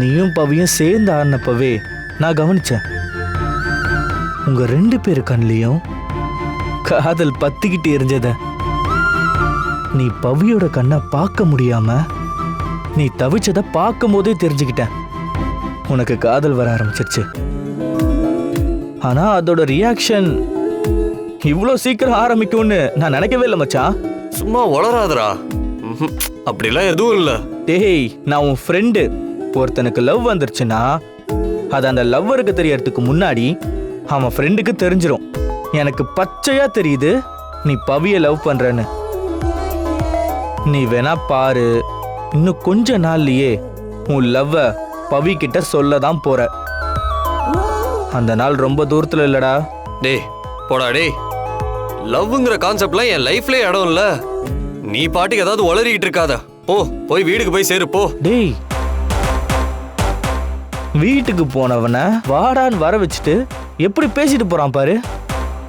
நீயும் பவியும் சேர்ந்து ஆடினப்பவே நான் கவனிச்சேன். உங்க ரெண்டு பேரு கண்லயும் காதல் பத்திக்கிட்டு எரிஞ்சத. நீ பவியோட கண்ணை பார்க்க முடியாம நீ தவிச்சத பார்க்கும் போதே தெரிஞ்சுக்கிட்டேன். உனக்கு காதல் வர ஆரம்பிச்சிருச்சு. ஆனா அதோட ரியாக்ஷன் இவ்வளோ சீக்கிரம் ஆரம்பிக்கும்னு நான் நினைக்கவே இல்லை மச்சான். சும்மா வளராதடா ம்ஹும். அப்படிலாம் எதுவும் இல்ல. டேய் நான் உன் ஃப்ரெண்டு ஒருத்தனுக்கு லவ் வந்துருச்சுன்னா அது அந்த லவ்வருக்கு தெரியறதுக்கு முன்னாடி அவன் ஃப்ரெண்டுக்கு தெரிஞ்சிரும். எனக்கு பச்சையா தெரியுது நீ பவிய லவ் பண்றன்னு. நீ வேணா பாரு இன்னும் கொஞ்ச நாள்லயே உன் லவ்வ பவி கிட்ட சொல்ல தான் போற. அந்த நாள் ரொம்ப தூரத்துல இல்லடா. டேய் போடா டேய். லவ்ங்கிற கான்செப்ட்லாம் என் லைஃப்லயே இடம் இல்ல. நீ பாட்டுக்கு ஏதாவது உளறிக்கிட்டு இருக்காத. போ போய் வீட்டுக்கு போய் சேரு போ. டேய் வீட்டுக்கு போனவனை வாடான்னு வர வச்சுட்டு எப்படி பேசிட்டு போறான் பாரு?